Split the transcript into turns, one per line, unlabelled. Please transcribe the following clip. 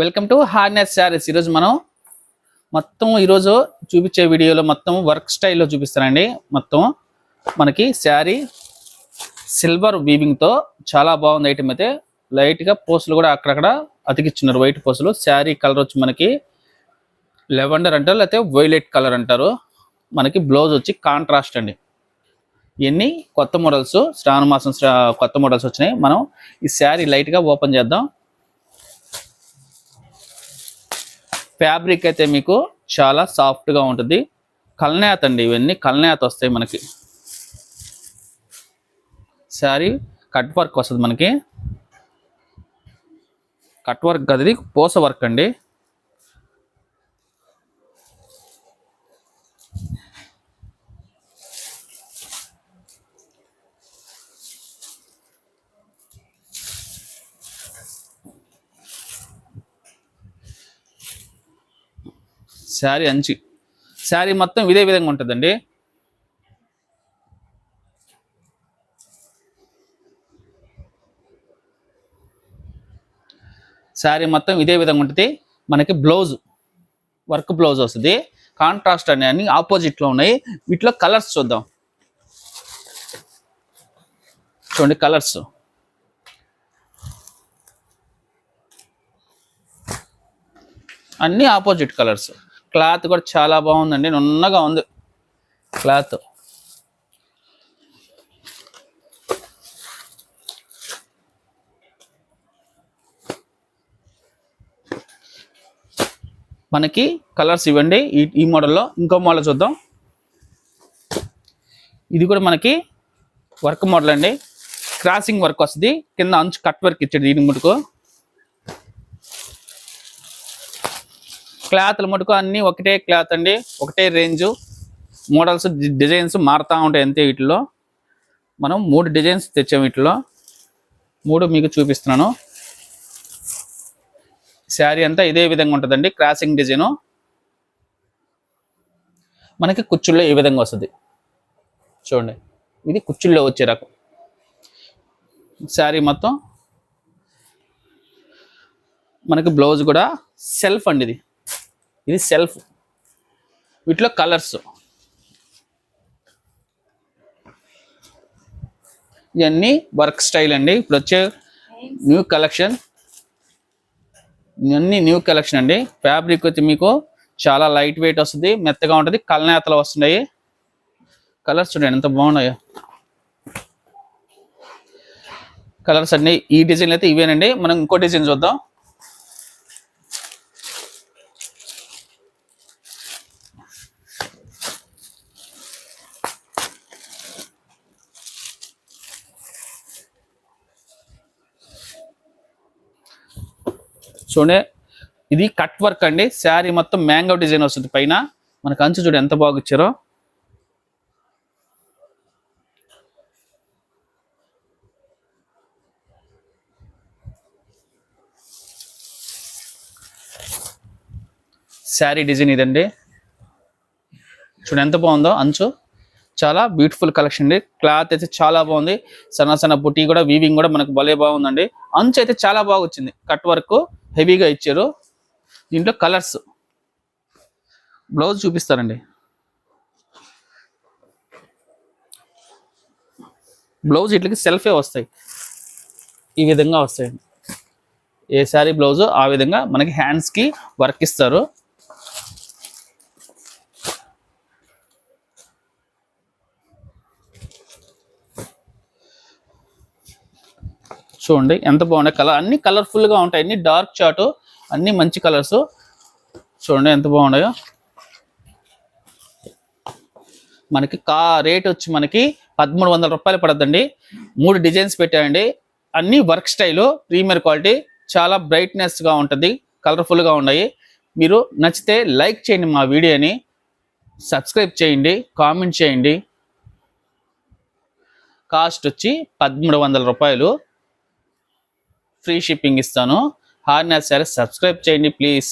Welcome to harness saris ఈరోజు మనం మొత్తం ఈరోజు చూపించే వీడియోలో మొత్తం వర్క్ స్టైల్లో చూపిస్తానండి. మొత్తం మనకి శారీ సిల్వర్ వీవింగ్తో చాలా బాగుంది ఐటమ్ అయితే. లైట్గా పోస్టులు కూడా అక్కడక్కడ అతికిచ్చున్నారు. వైట్ పోస్టులు శారీ కలర్ వచ్చి మనకి లెవెండర్ అంటారు లేకపోతే వైలెట్ కలర్ అంటారు. మనకి బ్లౌజ్ వచ్చి కాంట్రాస్ట్ అండి. ఇవన్నీ కొత్త మోడల్స్ శ్రావణ మాసం కొత్త మోడల్స్ వచ్చినాయి. మనం ఈ శారీ లైట్గా ఓపెన్ చేద్దాం. ఫ్యాబ్రిక్ అయితే మీకు చాలా సాఫ్ట్గా ఉంటుంది. కల్నేత అండి ఇవన్నీ కల్నేత వస్తాయి మనకి. శారీ కట్ వర్క్ వస్తుంది మనకి. కట్ వర్క్ కాదు పూస వర్క్ అండి. శారీ అంచి. శారీ మొత్తం ఇదే విధంగా ఉంటుందండి. శారీ మొత్తం ఇదే విధంగా ఉంటుంది. మనకి బ్లౌజ్ వర్క్ బ్లౌజ్ వస్తుంది. కాంట్రాస్ట్ అనే అన్ని ఆపోజిట్లో ఉన్నాయి. వీటిలో కలర్స్ చూద్దాం. చూడండి కలర్స్. అన్ని ఆపోజిట్ కలర్స్. క్లాత్ కూడా చాలా బాగుందండి నున్నగా ఉంది. క్లాత్. మనకి కలర్స్ ఇవ్వండి ఈ ఈ మోడల్లో ఇంకో మోడల్ చూద్దాం. ఇది కూడా మనకి వర్క్ మోడల్ అండి. క్రాసింగ్ వర్క్ వస్తుంది కింద అంచు కట్ వర్క్ ఇచ్చాడు దీని ముందుకు క్లాత్లు మటుకు అన్నీ ఒకటే క్లాత్ అండి ఒకటే రేంజు. మోడల్స్ డిజైన్స్ మారుతూ ఉంటాయి అంతే వీటిలో మనం మూడు డిజైన్స్ తెచ్చాం వీటిలో మూడు మీకు చూపిస్తున్నాను. శారీ అంతా ఇదే విధంగా ఉంటుందండి క్రాసింగ్ డిజైను. మనకి కుచ్చుల్లో ఈ విధంగా వస్తుంది? చూడండి ఇది కుచ్చుల్లో వచ్చే రకం. శారీ మొత్తం. మనకి బ్లౌజ్ కూడా సెల్ఫ్ అండి ఇది. ఇది సెల్ఫ్. వీటిలో కలర్స్. ఇవన్నీ వర్క్ స్టైల్ అండి. ఇప్పుడు వచ్చే న్యూ కలెక్షన్. ఇవన్నీ న్యూ కలెక్షన్ అండి. ఫ్యాబ్రిక్ వచ్చి మీకు చాలా లైట్ వెయిట్ వస్తుంది. మెత్తగా ఉంటుంది. కలనేతలు వస్తున్నాయి. కలర్స్ చూడండి ఎంత బాగున్నాయో. కలర్స్ అండి ఈ డిజైన్లు అయితే ఇవేనండి. మనం ఇంకో డిజైన్ చూద్దాం. చూడండి. ఇది కట్ వర్క్ అండి. శారీ మొత్తం మ్యాంగో డిజైన్ వస్తుంది పైన. మనకు అంచు చూడు ఎంత బాగా ఇచ్చారో. శారీ డిజైన్ ఇదండి. చూడండి ఎంత బాగుందో అంచు. చాలా బ్యూటిఫుల్ కలెక్షన్ అండి. క్లాత్ అయితే చాలా బాగుంది. సన్న సన్న బుట్టి కూడా వీవింగ్ కూడా మనకు భలే బాగుందండి. అంచు అయితే చాలా బాగా వచ్చింది. కట్ వర్క్ హెవీగా ఇచ్చారు. దీంట్లో కలర్స్. బ్లౌజ్ చూపిస్తారండి బ్లౌజ్ ఇట్లకి సెల్ఫే వస్తాయి. ఈ విధంగా వస్తాయి ఏ శారీ బ్లౌజ్ ఆ విధంగా మనకి హ్యాండ్స్కి వర్క్ ఇస్తారు. చూడండి ఎంత బాగున్నాయి. కలర్ అన్ని కలర్ఫుల్గా ఉంటాయి. అన్ని డార్క్ చాటు అన్ని మంచి కలర్స్ చూడండి ఎంత బాగున్నాయో. మనకి కా రేట్ వచ్చి మనకి పదమూడు వందల రూపాయలు పడద్దండి. మూడు డిజైన్స్ పెట్టాయండి. అన్ని వర్క్ స్టైలు ప్రీమియర్ క్వాలిటీ చాలా బ్రైట్నెస్గా ఉంటుంది. కలర్ఫుల్గా ఉన్నాయి. మీరు నచ్చితే లైక్ చేయండి మా వీడియోని. సబ్స్క్రైబ్ చేయండి. కామెంట్ చేయండి. కాస్ట్ వచ్చి పదమూడు వందల రూపాయలు. ఫ్రీ షిప్పింగ్ ఇస్తాను. హార్నర్ సరే సబ్స్క్రైబ్ చేయండి ప్లీజ్.